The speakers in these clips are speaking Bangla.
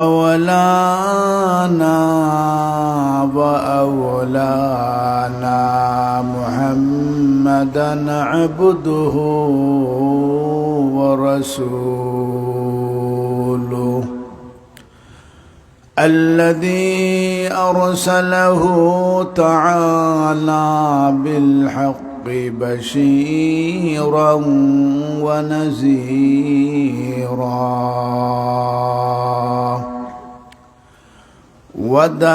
مولانا وأولانا محمدا عبده ورسوله الذي أرسله تعالى بالحق. بشيرا ونذيرا. وداعيا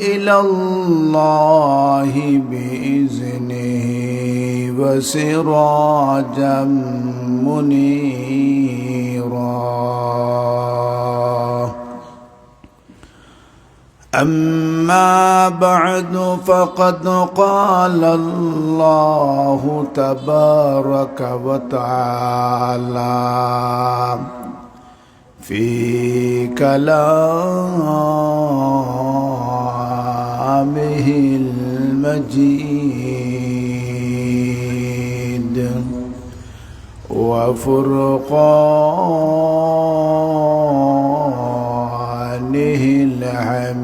إلى الله بإذنه وسراجا منيرا. أما بعد فقد قال الله تبارك وتعالى في كلامه المجيد وفرقانه الحميد.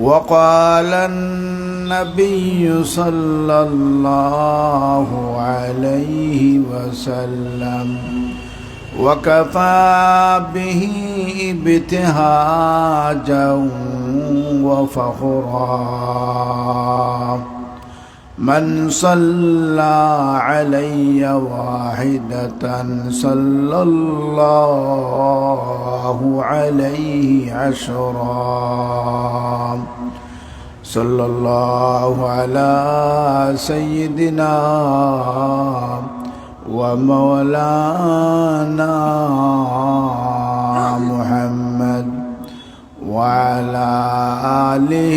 وقال النبي صلى الله عليه وسلم وكفى به ابتهاجا وفخرا. من صلى علي واحدة صلى الله عليه عشرا. صلى الله على سيدنا ومولانا محمد وعلى آله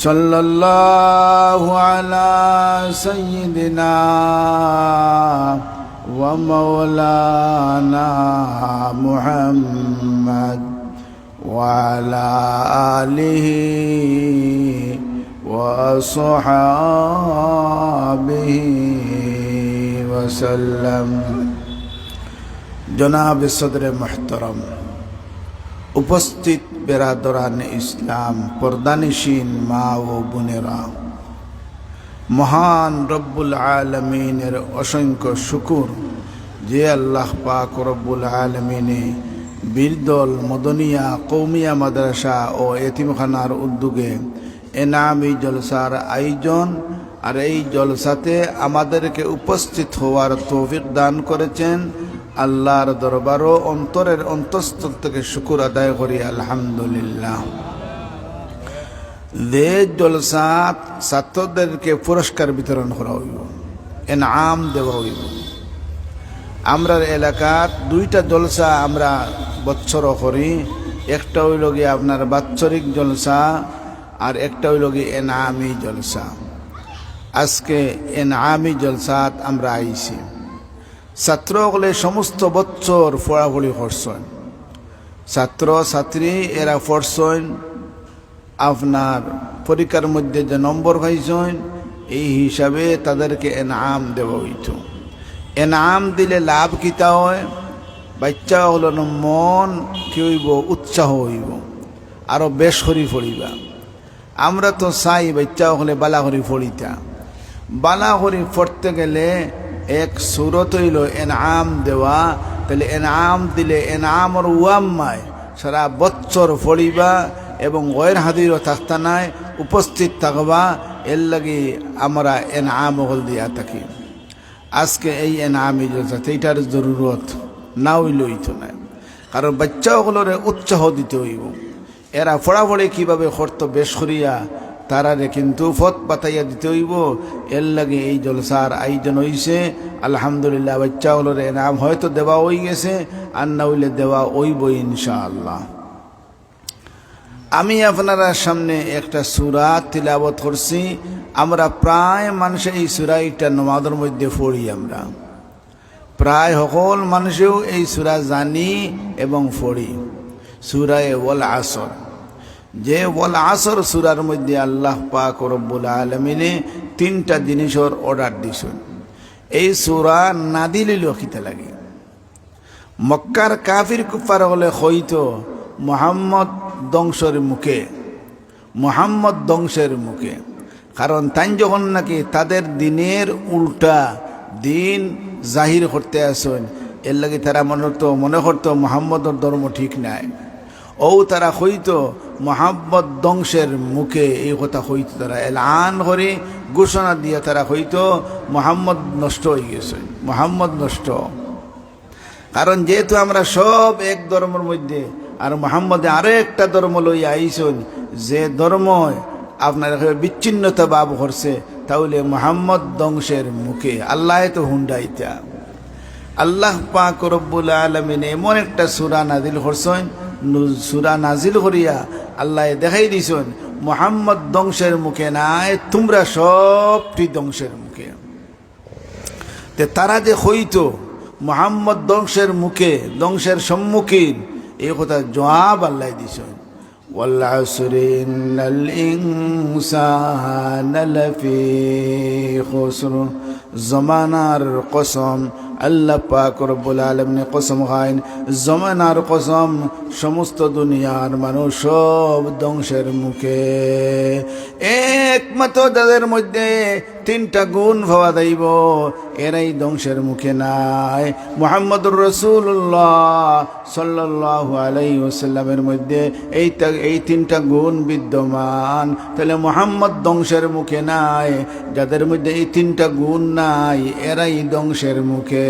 صلى الله على سيدنا ومولانا محمد وعلى آله وصحابه وسلم. جناب الصدر محترم উপস্থিত বেরাদরান ইসলাম পর্দানিসীন মা ও বোনেরা। মহান রব্বুল আলমিনের অসংখ্য শুকুর যে আল্লাহ পাক রব্বুল আলমিনে বীরদল মদনিয়া কৌমিয়া মাদ্রাসা ও এতিমখানার উদ্যোগে এনামি জলসার আয়োজন আর এই জলসাতে আমাদেরকে উপস্থিত হওয়ার তৌফিক দান করেছেন আল্লাহর দরবারও অন্তরের অন্তঃস্থল থেকে শুকুর আদায় করি, আলহামদুলিল্লাহ। দে জলসাত ছাত্রদেরকে পুরস্কার বিতরণ করা হইব, এনাম দেওয়া হইব। আমরা এলাকার দুইটা জলসা আমরা বৎসর করি, একটা হইল গিয়ে আপনার বাৎসরিক জলসা আর একটা হইল গিয়ে এনামি জলসা। আজকে এন এনামি জলসাত আমরা আইছি। ছাত্রসকলে সমস্ত বছর পড়াপড়ি করছেন ছাত্র ছাত্রী এরা পড়ছেন আপনার পরীক্ষার মধ্যে যে নম্বর পাইছেন এই হিসাবে তাদেরকে এনাম দেওয়া হইত এনাম দিলে লাভ কিতা হয়? বাচ্চা হল মন কি হইব? উৎসাহ হইব। আরও বেশ করি পড়িবা আমরা তো চাই বাচ্চা হলে বালা করি পড়িতা বালা করি পড়তে গেলে এক সুরত হইল এনাম দেওয়া। তাহলে এনাম দিলে এন এনামর ওয়াম্মায় সারা বছর পড়িবা এবং গয়ের হাদিরও থাকতা নাই, উপস্থিত থাকবা। এর লাগি আমরা এনাম হল দিয়া থাকি। আজকে এই এন এনামি এইটার জরুরত না হইল হইতো না কারণ বাচ্চাগুলোরে উৎসাহ দিতে হইব। এরা পড়াপড়ি কীভাবে করতো বেশ করিয়া তারারে কিন্তু ফত পাতাইয়া দিতে হইব। এর লাগে এই জলসার আয়োজন হইছে। আলহামদুলিল্লাহ, বাচ্চা বাচ্চাগুলোরে এনাম হয়তো দেওয়া হই গেছে, আর না হইলে দেওয়া হইব ইনশাআল্লাহ। আমি আপনারা সামনে একটা সুরা তিলাবত করছি। আমরা প্রায় মানুষের এই সুরাইটা নমাদের মধ্যে পড়ি আমরা। প্রায় সকল মানুষেও এই সুরা জানি এবং পড়ি। সুরায় ওয়াল আসর। যে ওয়াল আসর সুরার মধ্যে আল্লাহ পাক রব্বুল আলমিনে তিনটা জিনিসের অর্ডার দিছেন এই সুরা না দিলে লক্ষিতে লাগে। মক্কার কাফির কুফার হলে হইতো মোহাম্মদ দংশের মুখে, মোহাম্মদ দংশের মুখে। কারণ তাই যখন নাকি তাদের দিনের উল্টা দিন জাহির করতে আসেন, এর লাগে তারা মনে করতো মনে করতো মোহাম্মদর ধর্ম ঠিক নাই। ও তারা হইতো মোহাম্মদ দংশের মুখে। এই কথা হইতো তারা। এলান করে ঘোষণা দিয়ে তারা হইতো মোহাম্মদ নষ্ট হয়ে গেছে। মোহাম্মদ নষ্ট। কারণ যেহেতু আমরা সব এক ধর্মের মধ্যে, আর মোহাম্মদে আরও একটা ধর্ম লই আইসন, যে ধর্ম আপনার বিচ্ছিন্নতা ভাব করছে, তাহলে মোহাম্মদ দংশের মুখে। আল্লাহ তো হুন্ডাইতা। আল্লাহ পাক রব্বুল আলমিন এমন একটা সুরা নাদিল করছেন সুরা নাজিল করিয়া আল্লাহ দেখাই দিছেন মোহাম্মদ দংশের মুখে নাই তোমরা সবটি দংশের মুখে তে তারা যে হইতো মোহাম্মদ দংশের মুখে দংশের সম্মুখীন এই কথা জবাব আল্লাহ দিছেন والعصر إن الإنسان لفي خسر জমানার কসম আল্লাহ পাক রব্বুল আলমিনে কসম খাইন জমানার কসম সমস্ত দুনিয়ার মানুষ সব ধ্বংসের মুখে। একমাত্র তাদের মধ্যে তিনটা গুণ ভাবা যাইব, এরাই ধ্বংসের মুখে নাই। মোহাম্মদুর রসুল্লাহ সাল্লাহ আলাই ওসাল্লামের মধ্যে এই এই তিনটা গুণ বিদ্যমান। তাহলে মোহাম্মদ ধ্বংসের মুখে নাই, যাদের মধ্যে এই তিনটা গুণ নাই, এরাই ধ্বংসের মুখে।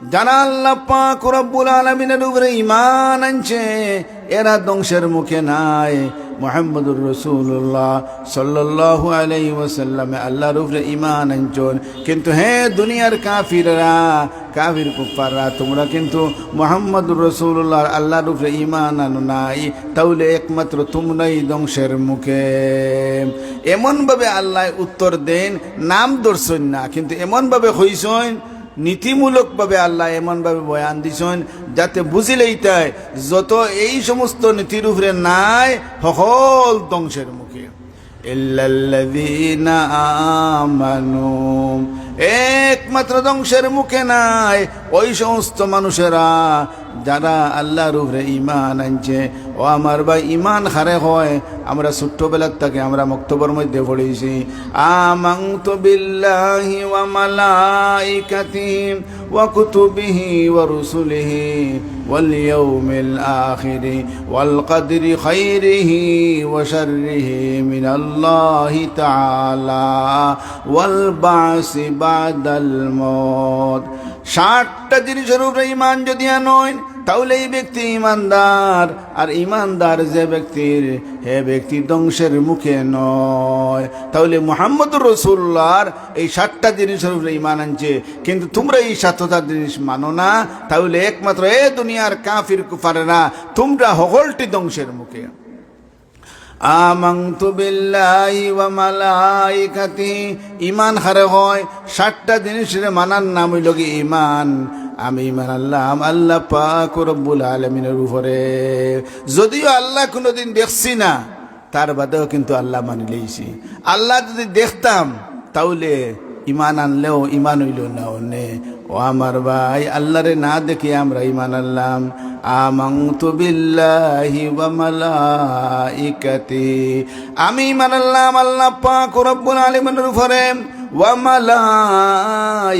যারা আল্লাহ পাক রব্বুল আলমিনের উপরে ইমান আনছে। এরা ধ্বংসের মুখে নাই। মোহাম্মদুর রসুল্লাহ সাল্লাহ আলাই ওসাল্লামে আল্লাহর উপরে ইমান আনছন কিন্তু হ্যাঁ দুনিয়ার কাফিররা, কাফির কুফাররা তোমরা কিন্তু মোহাম্মদুর রসুল্লাহ আল্লাহর উপরে ইমান আনো নাই। তাহলে একমাত্র তোমরাই ধ্বংসের মুখে। এমনভাবে আল্লাহ উত্তর দেন, নাম দর্শন না, কিন্তু এমনভাবে হইসন নীতিমূলকভাবে আল্লাহ এমনভাবে বয়ান দিছেন, যাতে বুঝিলেই তাই, যত এই সমস্ত নীতির উপরে নাই সকল ধ্বংসের মুখে। একমাত্র ধ্বংসের মুখে নাই, ওই সমস্ত মানুষেরা যারা আল্লাহর উপরে ইমান আনছে, ও আমার ভাই ইমান হারে হয়, আমরা ছোট্টবেলার থেকে আমরা মক্তবর মধ্যে পড়েছি। আমাং তো বিল্লাহি ওয়া মালাইকাতি ওয়া কুতুবিহি ওয়া রুসুলিহি ওয়াল ইয়াউমিল আখিরি ওয়াল কদরি খাইরিহি ওয়া শাররিহি মিনাল্লাহি তাআলা ওয়াল বাসি বাদাল মত ষাটটা জিনিসের উপরে ইমান যদি নয় তাহলে এই ব্যক্তি ইমানদার আর ইমানদার যে ব্যক্তির, হে ব্যক্তি ধ্বংসের মুখে নয়। তাহলে মোহাম্মদ রসুল্লাহর এই সাতটা জিনিসের উপরে ইমান আনছে। কিন্তু তোমরা এই সাতটা জিনিস মানো না। তাহলে একমাত্র এ দুনিয়ার কাফির কুফারেরা, তোমরা হগলটি ধ্বংসের মুখে। আমাংতু বিল্লাহি ওয়া মালাইকাতি। ইমান হারে হয় সাতটা জিনিসের মানার নাম হইল কি ইমান আমি ইমান আল্লাহ আল্লাহ পাক রব্বুল আলমিনের উপরে। যদিও আল্লাহ কোনোদিন দেখছি না, তার বাদেও কিন্তু আল্লাহ মানি লইছি। আল্লাহ যদি দেখতাম, তাহলে ইমান আনলেও ইমান হইল না অনে ও আমার ভাই, আল্লাহরে না দেখে আমরা ইমান আল্লাম আমাংতু বিল্লাহি ওয়া মালাইকাতি। আমি মানাল্লাম আল্লাহ আল্লাহ পাক রব্বুল আলামিনের উপরে। ওয়া মালাইকাতিহি।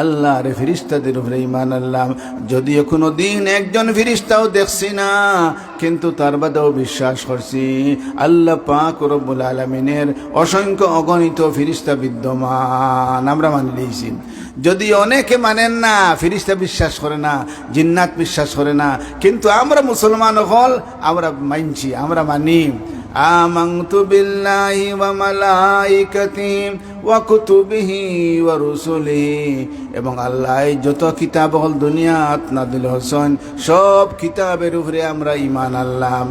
আল্লাহর ফিরিস্তাদের উপরে ইমান আনলাম। যদিও কোনো দিন একজন ফিরিস্তাও দেখছি না, কিন্তু তার বাদেও বিশ্বাস করছি, আল্লাহ পাক রব্বুল আলমিনের অসংখ্য অগণিত ফিরিস্তা বিদ্যমান, আমরা মানি লিয়েছি যদি অনেকে মানেন না, ফিরিস্তা বিশ্বাস করে না, জিন্নাত বিশ্বাস করে না, কিন্তু আমরা মুসলমান হল, আমরা মানছি, আমরা মানি। آمنت بالله وملائكته وكتبه ورسله এবং আল্লাহ যত কিতাব হল দুনিয়াত নাদিল হোসেন সব কিতাবের উপরে আমরা ইমান আনলাম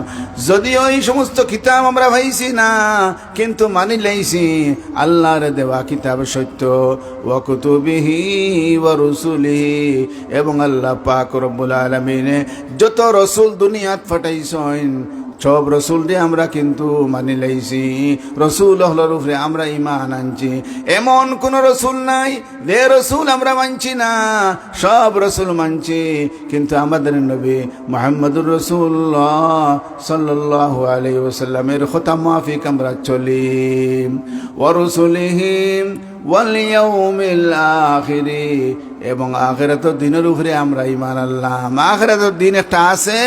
যদিও এই সমস্ত কিতাব আমরা ভাইছি না কিন্তু মানি লাইছি আল্লাহর দেওয়া কিতাব সত্য ওয়াকুতুবিহি ওয়া রসুলিহি এবং আল্লাহ পাক রব্বুল আলামিনে যত রসুল দুনিয়াত ফাটাইছেন সব রসুল দিয়ে আমরা কিন্তু মানি লাইছি, রসুল হলোর উপরে আমরা ইমান আনছি। এমন কোন রসুল নাই, যে রসুল আমরা মানছি না, সব রসুল মানছি। কিন্তু আমাদের নবী মোহাম্মদুর রসুল্লাহ সাল্লাহ আলী ওসাল্লামের খোতা মাফিক আমরা চলিম চলি ওরসুলিহিম ওয়ালিয়াউমিল আখিরি এবং আখেরাতের দিনের উপরে আমরা ইমান আল্লাহ আখেরাতের দিন একটা আছে,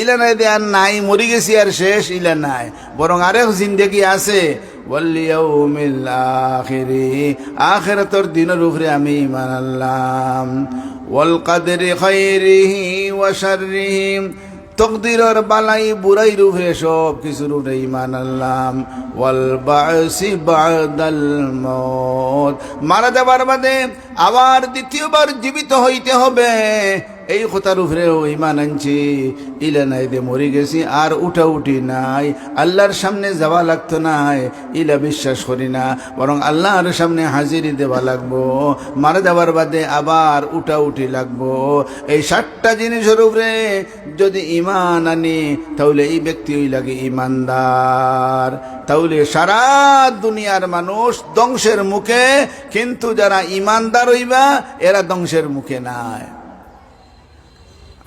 ইলা নাই আর নাই, মরি গেছি আর শেষ, ইলা নাই। বরং আরেক জিন্দেগি আছে ওয়ালিয়াউমিল আখিরি আখেরাতের দিনের উপরে আমি ইমান আল্লাহ ওয়াল কাদরি খাইরিহি ওয়া তকদিরর বালাই বুড়াই রূপে সব কিছুর উপরে ইমান আল্লাম ওয়াল বাসি বাদাল মত মারা যাবার বাদে আবার দ্বিতীয়বার জীবিত হইতে হবে। এই কথার উপরেও ইমান আনছি, ইলা নাই দে মরি গেছি, আর উঠা উঠি নাই, আল্লাহর সামনে যাওয়া লাগতো নাই, ইলা বিশ্বাস করি না, বরং আল্লাহর সামনে হাজিরি দেওয়া লাগবো, মারা যাবার বাদে আবার উঠা উঠি লাগবো। এই সাতটা জিনিসের উপরে যদি ইমান আনি, তাহলে এই ব্যক্তি ওই লাগে ইমানদার তাহলে সারা দুনিয়ার মানুষ ধ্বংসের মুখে, কিন্তু যারা ইমানদার হইবা, এরা ধ্বংসের মুখে নাই।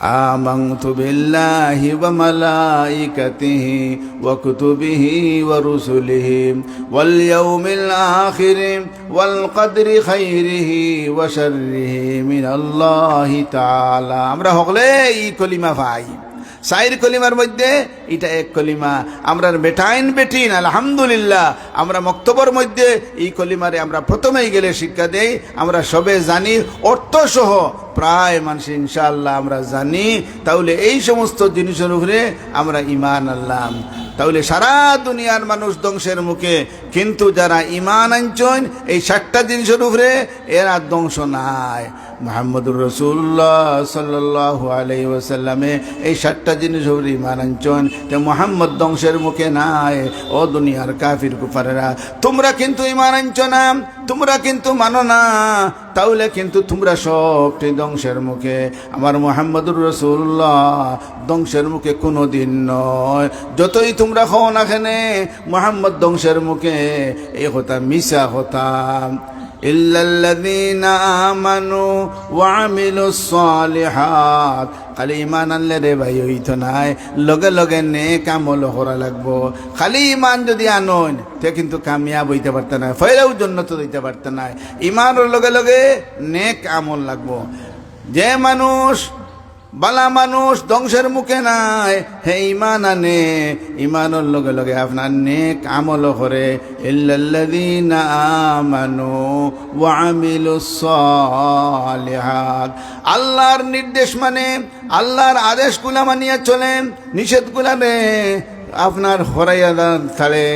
آمنت بالله وملائكته وكتبه ورسله واليوم الآخر والقدر خيره وشره من الله تعالى أمره غلي كلمة فعيم সাইর কলিমার মধ্যে, এটা এক কলিমা। আমরা বেটাইন বেটিন আলহামদুলিল্লাহ। আমরা মক্তবর মধ্যে এই কলিমারে আমরা প্রথমেই গেলে শিক্ষা দেই। আমরা সবে জানি অর্থসহ প্রায় মানুষ ইনশাআল্লাহ আমরা জানি। তাহলে এই সমস্ত জিনিসের উপরে আমরা ইমান আনলাম। তাহলে সারা দুনিয়ার মানুষ ধ্বংসের মুখে। কিন্তু যারা ইমান আনছেন, এই সাতটা জিনিসের উপরে এরা ধ্বংস নাই। মোহাম্মদুর রসুল্লাহ সাল্লাহ আলাই ওসাল্লামে এই সাতটা জিনিস উপরে ইমান আনছেন যে মোহাম্মদ ধ্বংসের মুখে নাই। ও দুনিয়ার কাফির কুফারেরা, তোমরা কিন্তু ইমান আনছ না, তোমরা কিন্তু মানো না। তাহলে কিন্তু তোমরা সবটি ধ্বংসের মুখে। আমার মোহাম্মদুর রসুল্লাহ ধ্বংসের মুখে কোনো দিন নয়। যতই তোমরা হও না খেনে মোহাম্মদ ধ্বংসের মুখে এই হতা, মিশা হতাম إلا الذين آمنوا وعملوا الصالحات খালি ইমান আনলে রে ভাই হইতো নাই লগে লগে নে কামল করা লাগবো খালি ইমান যদি আনন তে কিন্তু কামিয়াব হইতে পারত না ফেরাও জন্য তো দিতে পারত না ইমানের লগে লগে নেক আমল লাগবো যে মানুষ বালা মানুষ ধ্বংসের মুখে নাই। হে ইমান আনে ইমানের লগে লগে আপনার নেক আমল করে। আল্লাহর নির্দেশ মানে আল্লাহর আদেশগুলা মানিয়া চলেন নিষেধগুলা রে আপনার হরাইয়াদার থালে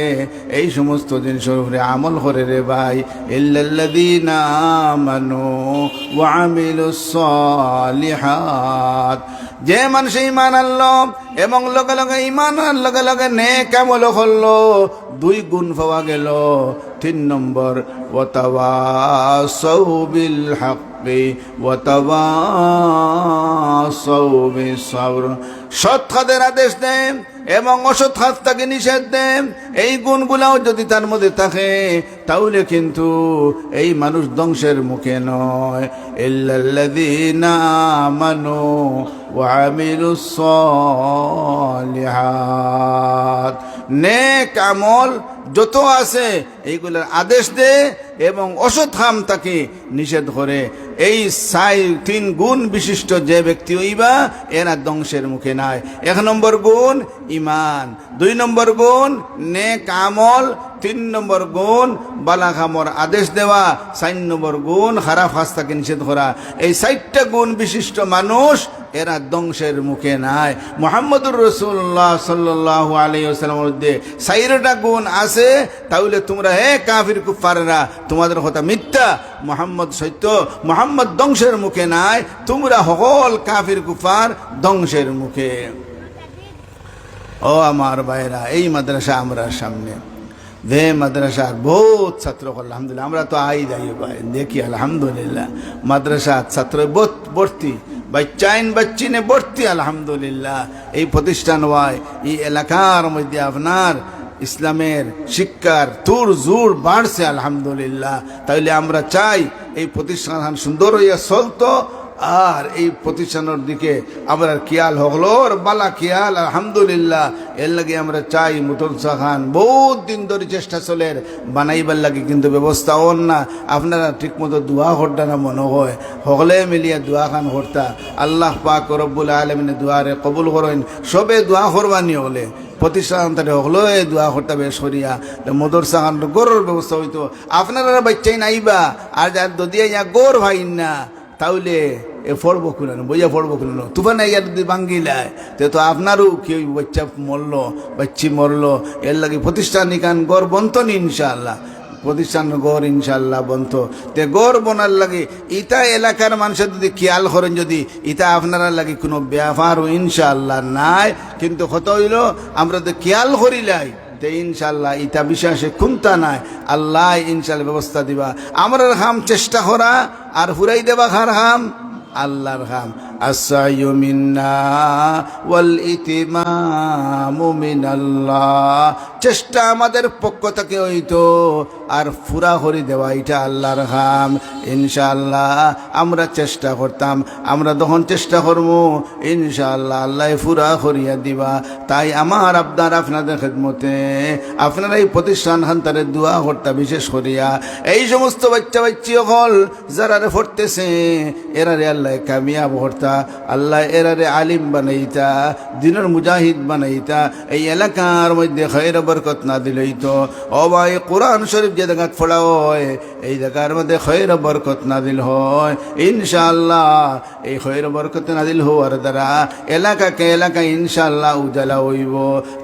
এই সমস্ত উপরে আমল করে রে ভাই। ওয়া যে মানুষ ইমান আনলো এবং লগে লগে ইমান লগে লগে নে কেমন হলো দুই গুণ পাওয়া গেল। তিন নম্বর, ওয়াতাওয়াসাউ বিল হাক্কি বিস সাবর সৎ কাজের আদেশ দেন এবং অসৎ হাত তাকে নিষেধ দেন। এই গুণগুলাও যদি তার মধ্যে থাকে, তাহলে কিন্তু এই মানুষ ধ্বংসের মুখে নয়। ইল্লাল্লাযীনা আমানু আমিলুস সালিহাত। নেক আমল যত আছে, এইগুলোর আদেশ দে এবং অসৎ তাকে নিষেধ করে। এই সাই তিন গুণ বিশিষ্ট যে ব্যক্তি হইবা এরা ধ্বংসের মুখে নাই। এক নম্বর গুণ ইমান, দুই নম্বর গুণ নেক আমল, তিন নম্বর গুণ বালা খামর আদেশ দেওয়া, চার নম্বর গুণ খারাপ হাস্তাকে নিষেধ করা। এই চারটা গুণ বিশিষ্ট মানুষ এরা ধ্বংসের মুখে নাই। মোহাম্মদুর রসুল্লাহ সাল্লাহ আলাইসালামের মধ্যে চাইরটা গুণ আছে, তাহলে তোমরা হে কাফির কুফারেরা তোমাদের কথা মিথ্যা। মোহাম্মদ সত্য, মোহাম্মদ ধ্বংসের মুখে নাই, তোমরা সকল কাফির কুফার ধ্বংসের মুখে। ও আমার ভাইরা, এই মাদ্রাসা আমরা সামনে। দে মাদ্রাসার বহুত ছাত্র আলহামদুলিল্লাহ, আমরা তো আই যাই ভাই, দেখি, আলহামদুলিল্লাহ। মাদ্রাসা ছাত্র ভর্তি। বাচ্চাইন বাচ্চিনে ভর্তি, আলহামদুলিল্লাহ। এই প্রতিষ্ঠান হয় এই এলাকার মধ্যে আপনার ইসলামের শিক্ষার তুর জুর বাড়ছে, আলহামদুলিল্লাহ। তাইলে আমরা চাই এই প্রতিষ্ঠান সুন্দর হইয়া চলতো আর এই প্রতিষ্ঠানের দিকে আমরা খেয়াল হগলোর বালা খেয়াল, আলহামদুলিল্লাহ। এর লাগে আমরা চাই মুতরসা খান বহুত দিন ধরে চেষ্টা চলের বানাইবার লাগে কিন্তু ব্যবস্থা হন না। আপনারা ঠিক মতো দোয়া হরটা না মনে হয়। হগলে মিলিয়া দোয়া খান হরতা আল্লাহ পাক রব্বুল আলমিনে দোয়ারে কবুল করেন। সবে দোয়া করবানি হলে প্রতিষ্ঠান তাহলে হলো দোয়া করতে বেশ করিয়া। মদরসা গরুর ব্যবস্থা হইতো। আপনারা বাচ্চাই নাইবা। আর যার যদি ইয়া গোর ভাই না। তাহলে এ ফড়বো খুলেন, বইয়া ফড়বো খুলেন। তুফান ইয়া যদি ভাঙ্গিলায় তে তো আপনারও কেউ বাচ্চা মরলো, বাচ্চি মরলো, এর লাগে প্রতিষ্ঠান নিকান গড় বন্তনি ইনশাআল্লাহ। প্রতিষ্ঠান গড় ইনশাল্লাহ বন্ত। তে গড় বনার লাগে ইটা এলাকার মানুষের যদি খেয়াল করেন যদি ইটা আপনারা লাগে কোনো ব্যাপারও ইনশাল্লাহ নাই। কিন্তু কত হইল, আমরা তো খেয়াল করিলাই তে ইনশাল্লাহ ইটা বিশ্বাসে খুনতা নাই। আল্লাহ ইনশাল্লাহ ব্যবস্থা দিবা। আমরা হাম চেষ্টা করা আর হুরাই দেবা খার হাম? আল্লাহর হাম। চেষ্টা আমাদের পক্ষ থেকে হইতো আর ফুরা হরি দেওয়া, এটা আল্লাহর হাম ইনশাআল্লাহ আমরা চেষ্টা করতাম, আমরা তখন চেষ্টা করব ইনশাআল্লাহ আল্লাহ ফুরা করিয়া দিবা। তাই আমার, আপনার, আপনাদের খেদমতে, আপনারা এই প্রতিষ্ঠান হান্তারে দোয়া করতা বিশেষ করিয়া, এই সমস্ত বাচ্চা বাচ্চি হল যারা রে পড়তেছে, এরারে আল্লাহ কামিয়াব করতা, আল্লাহ এরারে আলিম বানাইতা, দিনের মুজাহিদ বানাইতা, এই এলাকার মধ্যে খৈর বরকত না দিলেই তো ও ভাই কোরআন শরীফ যে জায়গা ফোড়া হয়, এই জায়গার মধ্যে খৈর বরকত না দিল হয়। ইনশাআল্লাহ, এই খৈর বরকত না দিল হওয়ার দ্বারা এলাকাকে এলাকা ইনশাআল্লাহ উজালা হইব।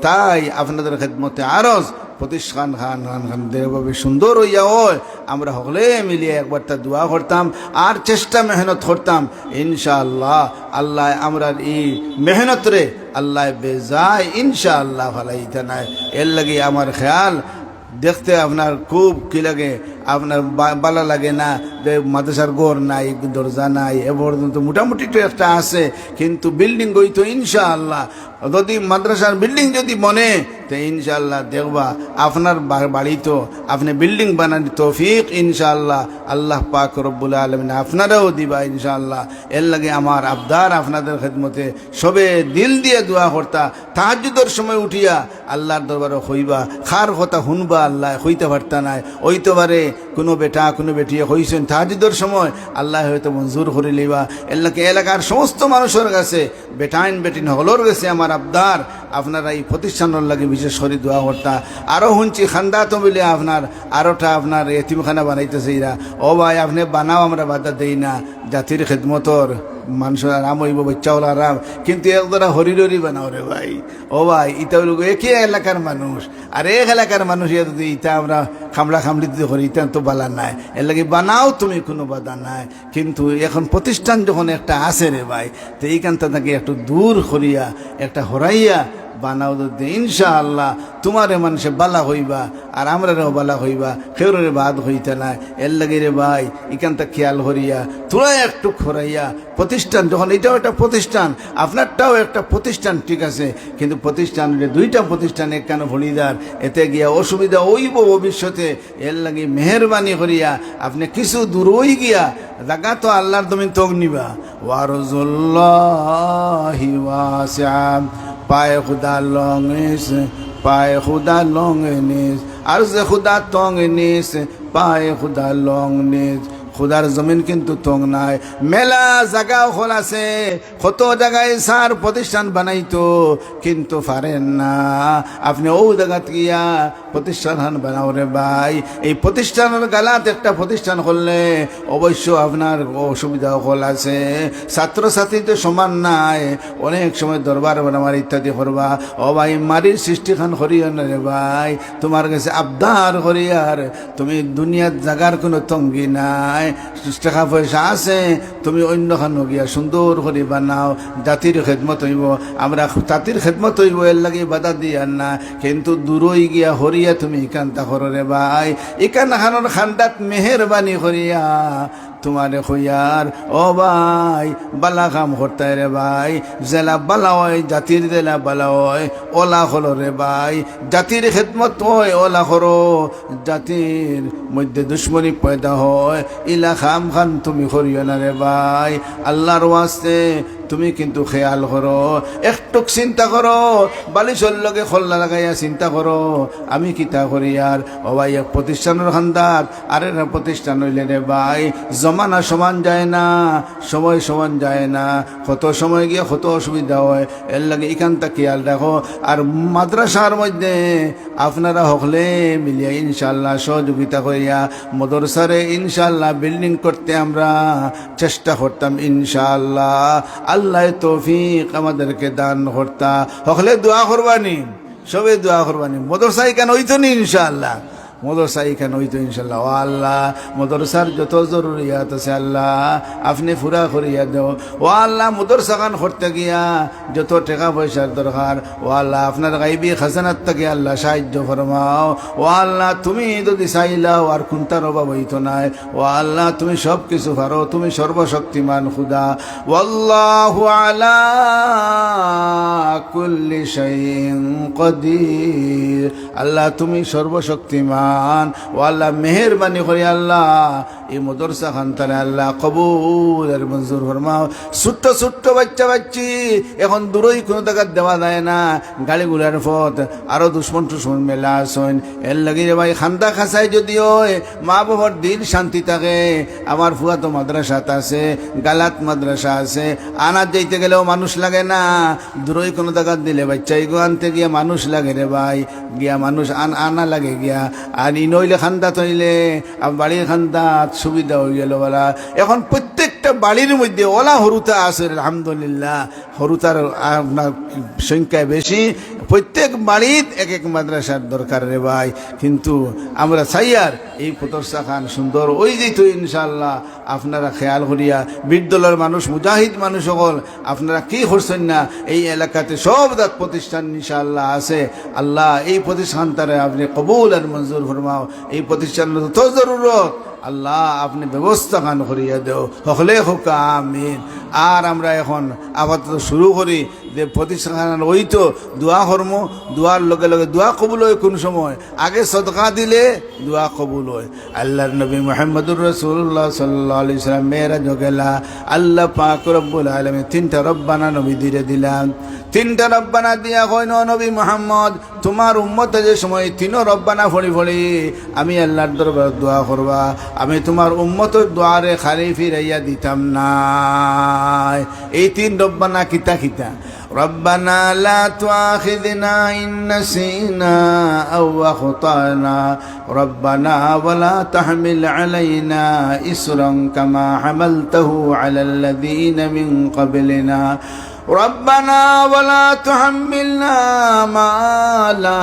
তাই আপনাদের খেদমতে আরজ, প্রতিষ্ঠান খান খান খান দেভাবে সুন্দর হইয়া হয়। আমরা সকলে মিলিয়ে একবার তা দোয়া করতাম, আর চেষ্টা মেহনত করতাম। ইনশাআল্লাহ, আল্লাহ আমরা এই মেহনত রে আল্লাহ বেজায় ইনশাআল্লাহ ভালাইতা নাই। এর লাগে আমার খেয়াল দেখতে আপনার খুব কি লাগে আপনার ভালো লাগে না, যে মাদ্রাসার ঘর নাই, দরজা নাই, এ পর্যন্ত মোটামুটি তো একটা আছে, কিন্তু বিল্ডিং গই তো ইনশাআল্লাহ। যদি মাদ্রাসার বিল্ডিং যদি বনে, তো ইনশাআল্লাহ দেখবা আপনার বাড়ি তো, আপনি বিল্ডিং বানান তৌফিক ইনশাআল্লাহ, আল্লাহ পাক রব্বুল আলমিন আপনারাও দিবা ইনশাআল্লাহ। এর লাগে আমার আবদার আপনাদের খেদমতে, সবে দিল দিয়ে দোয়া করতা তাহাজুদর সময় উঠিয়া আল্লাহর দরবারে হইবা, খার কথা শুনবা আল্লাহ, হইতে পারতা নাই। ওইতে পারে কোনো বেটা, কোনো বেটিয়ে হইছেন তাহাজিদর সময়, আল্লাহ হয়তো মঞ্জুর করে লিবা এলাকা এলাকার সমস্ত মানুষের কাছে বেটাইন বেটিন হলর গেছে আমার আবদার। আপনারা এই প্রতিষ্ঠানের লাগে বিশেষ করে দোয়া হর্তা আরও শুনছি খান্দা তো বলে আপনার, আরোটা আপনার এতিমখানা বানাইতেছে এরা। ও ভাই, আপনি বানাও, আমরা বাধা দেই না। জাতির খেদমতর। মানুষের রাম হইব বাচ্চা হল আরাম কিন্তু একদরা হরিডরি বানাও রে ভাই। ও ভাই ইটা হইল একই এলাকার মানুষ। আর এক এলাকার মানুষ ইয়া যদি ইটা আমরা খামড়া খামড়ি দিতে হরি ইটা তো বালা নাই। এর লাগে বানাও তুমি কোনো বাধা নাই। কিন্তু এখন প্রতিষ্ঠান যখন একটা আছে রে ভাই, তো এইখানটা তাকে একটু দূর হরিয়া একটা হরাইয়া বানাও দে, ইনশাআল্লাহ। তোমারে মানুষে বালা হইবা, আর আমরারেও বালা হইবা। কেউরে বাদ হইতে না এর লাগে রে ভাই এখানটা খেয়াল হরিয়া তোরা একটু খরাইয়া, প্রতিষ্ঠান যখন এটাও একটা প্রতিষ্ঠান, আপনারটাও একটা প্রতিষ্ঠান ঠিক আছে। কিন্তু প্রতিষ্ঠান দুইটা প্রতিষ্ঠান কেন ভলিদার, এতে গিয়া অসুবিধা হইব ভবিষ্যতে। এর লাগে মেহরবানি করিয়া, আপনি কিছু দূর হই গিয়া জাগা তো আল্লাহর তুমি তগ নিবা। ওয়ারজুল্লাহি পায়ে খুদা লং পায়ে খুদা লং নিস, আর যে খুদা টং নিস, পায়ে খুদা লং নিস। খুদার জমিন কিন্তু টং নাই। মেলা জায়গা হল আছে কত জায়গায় সার প্রতিষ্ঠান বানাইতো, কিন্তু পারেন না। আপনি ও জায়গাত গিয়া প্রতিষ্ঠান বানাও রে ভাই। এই প্রতিষ্ঠানের গালাত একটা প্রতিষ্ঠান করলে অবশ্য আপনার অসুবিধা হল আছে ছাত্রছাত্রী তো সমান নাই, অনেক সময় দরবার বানাবার ইত্যাদি করবা। ও ভাই, মারির সৃষ্টিখান করিও না রে ভাই। তোমার কাছে আবদার করিয়ার তুমি দুনিয়ার জাগার কোনো তঙ্গি নাই। টাকা পয়সা আছে তুমি অন্য খানো গিয়া সুন্দর করে বানাও জাতির খেদমত হইব। আমরা জাতির খেদমত হইব এর লাগে বাধা দিয়ার না। কিন্তু দূরই গিয়া হরিয়া তুমি ইকান্তা করো রে ভাই ইকান খানোর খান্দাত মেহরবানি করিয়া তোমারে হইয়ার। ও ভাই, বালা কাম হরতায় রে ভাই, জেলা বালা হয়, জাতির জেলা বালা হয়, ওলা হলো রে ভাই। জাতির খেদমত হয়, ওলা হরো জাতির মধ্যে দুশ্মনী পয়দা হয়, ইলা খাম খান তুমি করিও না রে ভাই। আল্লাহর ওয়াস্তে তুমি কিন্তু খেয়াল করো, একটুক চিন্তা করো, বালিশর লগে খল্লা লাগাইয়া চিন্তা করো। আমি কিতা করি আর? ও ভাই, এক প্রতিষ্ঠানের খান্দাত আর একটা প্রতিষ্ঠান হইলে রে ভাই, জমানা সমান যায় না, সময় সমান যায় না, কত সময় গিয়ে কত অসুবিধা হয়। এর লাগে এখানটা খেয়াল রাখো। আর মাদ্রাসার মধ্যে আপনারা হকলে মিলিয়া ইনশাল্লাহ সহযোগিতা করিয়া মদরসারে ইনশাল্লাহ বিল্ডিং করতে আমরা চেষ্টা করতাম ইনশাল্লাহ আল্লাহ তৌফিক আমাদেরকে দান হর্তা হকলে দোয়া করবানি। সবে দোয়া করবানি। মদরসাই কেন তো নি ইনশাল্লাহ মদরসা এখানে হইতো ইনশাল্লাহ? ও আল্লাহ, মদরসার যত জরুরিয়াত আছে আল্লাহ, আপনি ফুরা করিয়া দেও। ও আল্লাহ, মদরসা খান করতে গিয়া যত টাকা পয়সার দরকার, ও আল্লাহ, আপনার গাইবি খাজানার থেকে আল্লাহ সাহায্য ফরমাও। ও আল্লাহ, তুমি যদি চাইলাও, আর কোনটার অভাব হইতো নাই। ও আল্লাহ, তুমি সব কিছু পারো, তুমি সর্বশক্তিমান খুদা। ওয়াল্লাহু আলা কুল্লি শাইইন কদির। আল্লাহ, তুমি সর্বশক্তিমান ও আল্লাহ, মেহরবানি করে আল্লাহ। এই মদরসা খানতারে আল্লাহ কবুল আর মঞ্জুর ফরমাও। ছোট্ট ছোট্ট বাচ্চা বাচ্চি, এখন দূরই কোনো টাকা দেওয়া যায় না। গাড়ি গুলার পথ, আরও দুশ্মন টুশ্মন মেলা আসেন। এর লাগি ভাই, খান্দা খাসাই যদি হয়, মা বাবার দিল শান্তি থাকে। আমার ফুয়া তো মাদ্রাসাত আছে, গালাত মাদ্রাসা আছে। আনার যাইতে গেলেও মানুষ লাগে না। দূরই কোনো টাকা দিলে বাচ্চা এগো আনতে গিয়া মানুষ লাগে রে ভাই। গিয়া মানুষ আন আনা লাগে গিয়া। আর ইনইলে খান্দা তৈলে আর বাড়ির খান্দাত সুবিধা হয়ে গেল বলা। এখন প্রত্যেকটা বাড়ির মধ্যে ওলা হরুতা আছে, আলহামদুলিল্লাহ। হরুতার আপনার সংখ্যায় বেশি। প্রত্যেক বাড়ির এক এক মাদ্রাসার দরকার রে ভাই। কিন্তু আমরা চাই আর এই প্রতর্ষা খান সুন্দর ওই যেত ইনশাল্লাহ আপনারা খেয়াল করিয়া, বিদ্যালয়ের মানুষ, মুজাহিদ মানুষ সকল, আপনারা কি করছেন না? এই এলাকাতে সব দাঁত প্রতিষ্ঠান ইনশাল্লাহ আছে। আল্লাহ, এই প্রতিষ্ঠানটারে আপনি কবুল আর মঞ্জুর ফরমাও। এই প্রতিষ্ঠান তো জরুরত। আল্লাহ আপনি ব্যবস্থা খান করিয়া দেও। হকলে হোক, আমিন। আর আমরা এখন আপাতত শুরু করি। যে প্রতিষ্ঠান ওই তো দোয়া কর্ম, দোয়ার লগে লগে দোয়া কবুল হয় কোন সময়? আগে সদকা দিলে দোয়া কবুল হয়। আল্লাহর নবী মোহাম্মদুর রসুল্লাহ সাল্লাহ আলি সাল্লাম, মেয়েরা জগেলা, আল্লাহ পাক রব্বুল আলমী তিনটা রব্বানা নবী দিয়ে দিলাম। তিনটা রব্বানা দিয়া কইন নবী মোহাম্মদ, তোমার উম্মতে যে সময় তিনও রব্বানা ফড়ি ফড়ি আমি আল্লাহর দরবার দোয়া করবা, আমি তোমার উম্মতের দোয়ারে খালি ফিরাইয়া দিতাম না এই তিন রব্বানা কিতা কিতা? ربنا لا تؤاخذنا إن نسينا أو أخطأنا. ربنا ولا تحمل علينا إسرا كما حملته على الذين من قبلنا. ربنا ولا تحملنا ما لا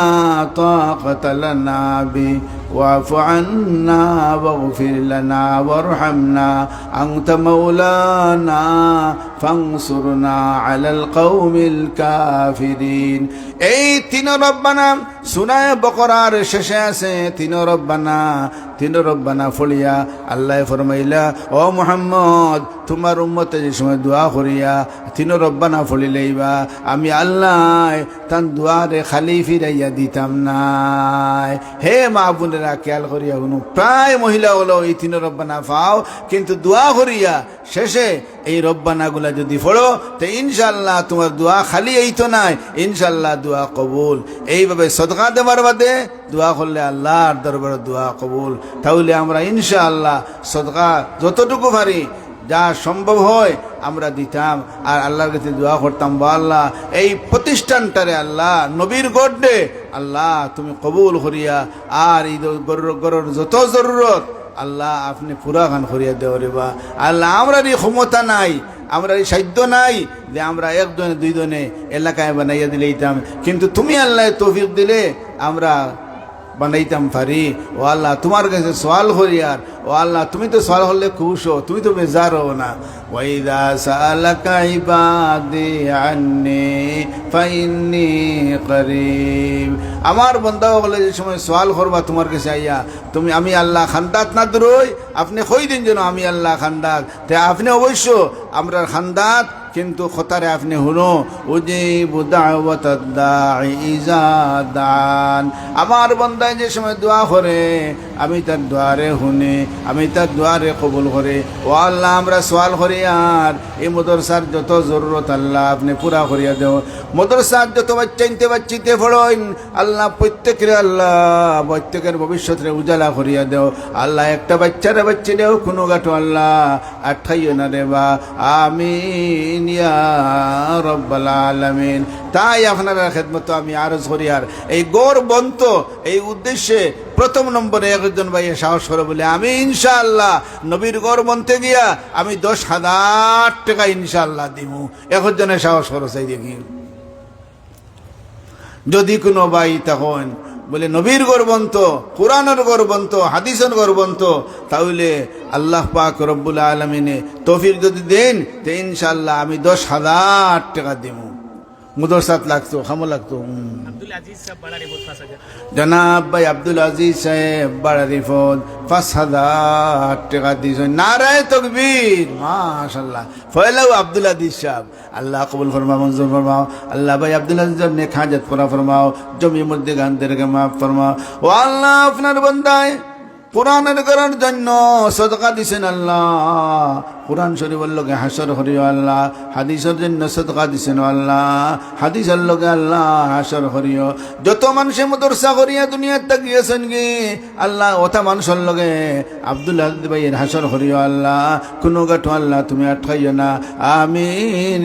طاقة لنا به واعف عنا واغفر لنا وارحمنا أنت مولانا فانصرنا على القوم الكافرين এই তিন রব্বানা সুনায় বকরার শেষে আছে তিন রব্বানা তিন রব্বানা ফলিয়া, আল্লাহ ফরমাইলা, ও মুহাম্মদ, তোমার উম্মতে যে সময় দোয়া করিয়া তিন রব্বানা ফলিলেইবা আমি আল্লাহ তান দুয়ারে খালি ফিরাইয়া দিতাম নাই। হে মা বোনেরা, খেয়াল করিয়া শুনো, প্রায় মহিলা হলো এই তিন রব্বানা পাও, কিন্তু দোয়া করিয়া শেষে এই রব্বানাগুলা যদি পড়ো, তো ইনশাল্লাহ তোমার দোয়া খালি এই তো নাই ইনশাল্লাহ দোয়া কবুল। এইভাবে সদকা দেবার বাদে দোয়া করলে আল্লাহর দরবারে দোয়া কবুল। তাহলে আমরা ইনশাআল্লাহ সদকা যতটুকু পারি, যা সম্ভব হয় আমরা দিতাম। আর আল্লাহর কাছে দোয়া করতাম, বা আল্লাহ, এই প্রতিষ্ঠানটারে আল্লাহ, নবীর গড্ডে আল্লাহ, তুমি কবুল করিয়া, আর এই গরুর যত জরুরত, আল্লাহ, আপনি পুরা গান করিয়া দেওয়া রেবা আল্লাহ আমরা এই ক্ষমতা নাই আমরা এই সাধ্য নাই যে আমরা একজনে, দুইজনে এলাকায় বানাইয়া দিলেইতাম। কিন্তু তুমি আল্লাহ তৌফিক দিলে, আমরা বানাইতাম পারি। ও আল্লাহ, তোমার কাছে সওয়াল করি আর। ও আল্লাহ, তুমি তো সওয়াল করলে খুশ তুমি তো বেজার হো না। ওয়াইদা সালাকা আন্নি ফাইন্নি করিম। আমার বন্ধা বলে যে সময় সওয়াল করবা তোমার কাছে আইয়া, তুমি আমি আল্লাহ খান্দাত না দূরই, আপনি কই দিন যেন আমি আল্লাহ খান্দাত। তে আপনি অবশ্য আমরা খান্দাত কিন্তু খতারে আপনি হুনো দান। আমার বন্দায় যে সময় দোয়া করে, আমি তার দোয়ারে শুনে আমি তার দোয়ারে কবুল করে। ও আল্লাহ, আমরা সওয়াল করি, আর এই মদরসার যত জরুরত, আল্লাহ আপনি পুরা করিয়া দেও। মদরসার যত বাচ্চা বাচ্চাইতে বাচ্চিতে ফড়ইন আল্লাহ প্রত্যেকের আল্লাহ প্রত্যেকের ভবিষ্যতের উজালা করিয়া দেও। আল্লাহ একটা বাচ্চারে বাচ্চি দেও, কোনো গাটো আল্লাহ আঠাইও না রেবা আমিন। ইয়া রব্বাল তাই আপনারা খেদমত আমি আরজ করি আর। এই গৌরবন্ত এই উদ্দেশ্যে প্রথম নম্বরে একজন ভাই সাহস করে বলে, আমি ইনশাআল্লাহ নবীর গড় বনতে গিয়া আমি দশ হাজার টাকা ইনশাআল্লাহ দিব একজনে সাহস করো চাই দেখি যদি কোনো ভাই তখন বলে, নবীর গর্বন্ত, কোরআনের গর্বন্ত, হাদিসের গর্বন্ত, তাহলে আল্লাহ পাক রব্বুল আলমিনে তফির যদি দেন, তো ইনশাল্লাহ আমি দশ হাজার টাকা দিব মুদরসাত লাগতো খামো লাগতো। হুম। আব্দুল আজিজ সাহেব বাড়া রিপোর্ট পাঁচ হাজার জনাব ভাই আব্দুল আজিজ সাহেব বাড়া রিফত পাঁচ হাজার টাকা দিয়েছেন। নারায় তকবীর মাশাল্লাহ ফয়লাও আব্দুল আজিজ সাহেব আল্লাহ কবুল ফরমাও মঞ্জুর ফরমাও। আল্লাহ ভাই আব্দুল আজিজের নেক হাজত পুরা ফরমাও। জমি মধ্যে গানদেরকে মাফ ফরমাও। ও আল্লাহ আপনার বন্দায়। কোরআনের করার জন্য সদকা দিছেন আল্লাহ। কোরআন শরীফের লোকে হাসর হরিও আল্লাহ, হাদিসের জন্য সদকা দিছেন আল্লাহ, হাদিসের লোকে আল্লাহ হাসর হরিও। যত মানুষে মদরসা করিয়া দুনিয়ার তাকিয়েছেন কি, আল্লাহ ওথা মানুষের লগে আব্দুল হাদিদ ভাইয়ের হাসর হরিও আল্লাহ, কোনো গাঠো আল্লাহ তুমি আটকাইও না। আমিন